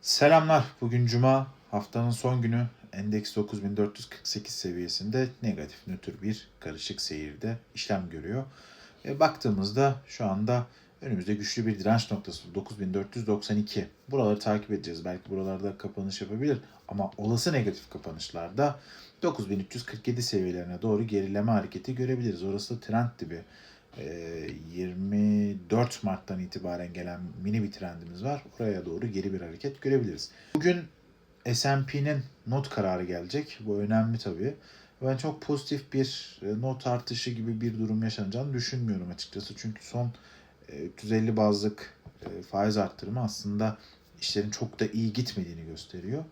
Selamlar. Bugün Cuma. Haftanın son günü. Endeks 9448 seviyesinde negatif nötr bir karışık seyirde işlem görüyor. E, baktığımızda şu anda önümüzde güçlü bir direnç noktası 9492. Buraları takip edeceğiz. Belki buralarda kapanış yapabilir ama olası negatif kapanışlarda 9347 seviyelerine doğru gerileme hareketi görebiliriz. Orası da trend dibi. E, 24 Mart'tan itibaren gelen mini bir trendimiz var. Oraya doğru geri bir hareket görebiliriz. Bugün S&P'nin not kararı gelecek. Bu önemli tabii. Ben çok pozitif bir e, not artışı gibi bir durum yaşanacağını düşünmüyorum açıkçası. Çünkü son e, 350 bazlık e, faiz arttırımı aslında işlerin çok da iyi gitmediğini gösteriyor.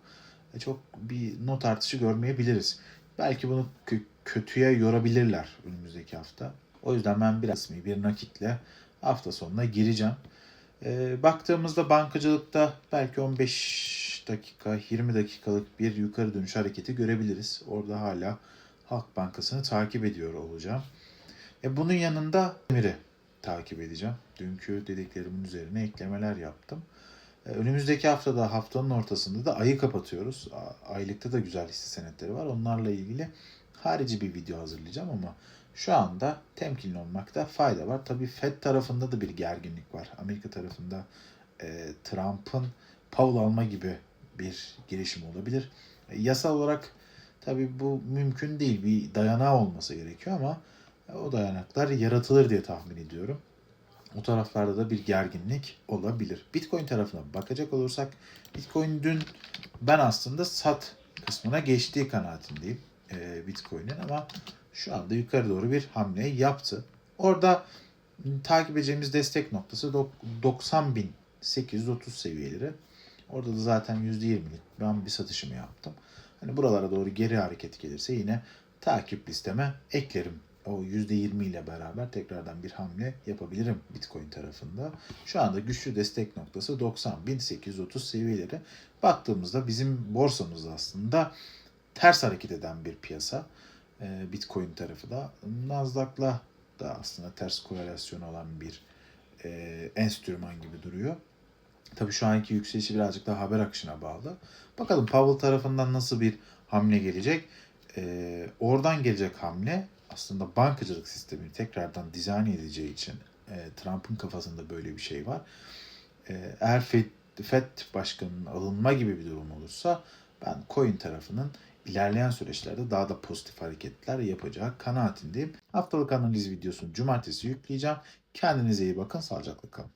E, Çok bir not artışı görmeyebiliriz. Belki bunu kö- kötüye yorabilirler önümüzdeki hafta. O yüzden ben bir resmi bir nakitle hafta sonuna gireceğim. E, baktığımızda bankacılıkta belki 15 dakika, 20 dakikalık bir yukarı dönüş hareketi görebiliriz. Orada hala Halk Bankası'nı takip ediyor olacağım. E, bunun yanında Emir'i takip edeceğim. Dünkü dediklerimin üzerine eklemeler yaptım. E, önümüzdeki haftada haftanın ortasında da ayı kapatıyoruz. Aylıkta da güzel hisse senetleri var. Onlarla ilgili harici bir video hazırlayacağım ama şu anda temkinli olmakta fayda var. Tabii Fed tarafında da bir gerginlik var. Amerika tarafında e, Trump'ın Powell alma gibi bir girişim olabilir. E, yasal olarak tabii bu mümkün değil. Bir dayanağı olması gerekiyor ama e, o dayanaklar yaratılır diye tahmin ediyorum. O taraflarda da bir gerginlik olabilir. Bitcoin tarafına bakacak olursak Bitcoin dün ben aslında sat kısmına geçtiği kanaatindeyim e, Bitcoin'in ama şu anda yukarı doğru bir hamle yaptı. Orada takip edeceğimiz destek noktası dok- 90.830 seviyeleri. Orada da zaten %20'lik ben bir satışımı yaptım. Hani buralara doğru geri hareket gelirse yine takip listeme eklerim. O %20 ile beraber tekrardan bir hamle yapabilirim Bitcoin tarafında. Şu anda güçlü destek noktası 90.830 seviyeleri. Baktığımızda bizim borsamız aslında ters hareket eden bir piyasa. Ee, Bitcoin tarafı da. Nasdaq'la da aslında ters korelasyon olan bir e, enstrüman gibi duruyor. Tabii şu anki yükselişi birazcık daha haber akışına bağlı. Bakalım Powell tarafından nasıl bir hamle gelecek. Ee, oradan gelecek hamle aslında bankacılık sistemini tekrardan dizayn edeceği için e, Trump'ın kafasında böyle bir şey var. Ee, eğer Fed, Fed başkanının alınma gibi bir durum olursa ben coin tarafının ilerleyen süreçlerde daha da pozitif hareketler yapacağı kanaatindeyim. Haftalık analiz videosunu cumartesi yükleyeceğim. Kendinize iyi bakın, sağlıcakla kalın.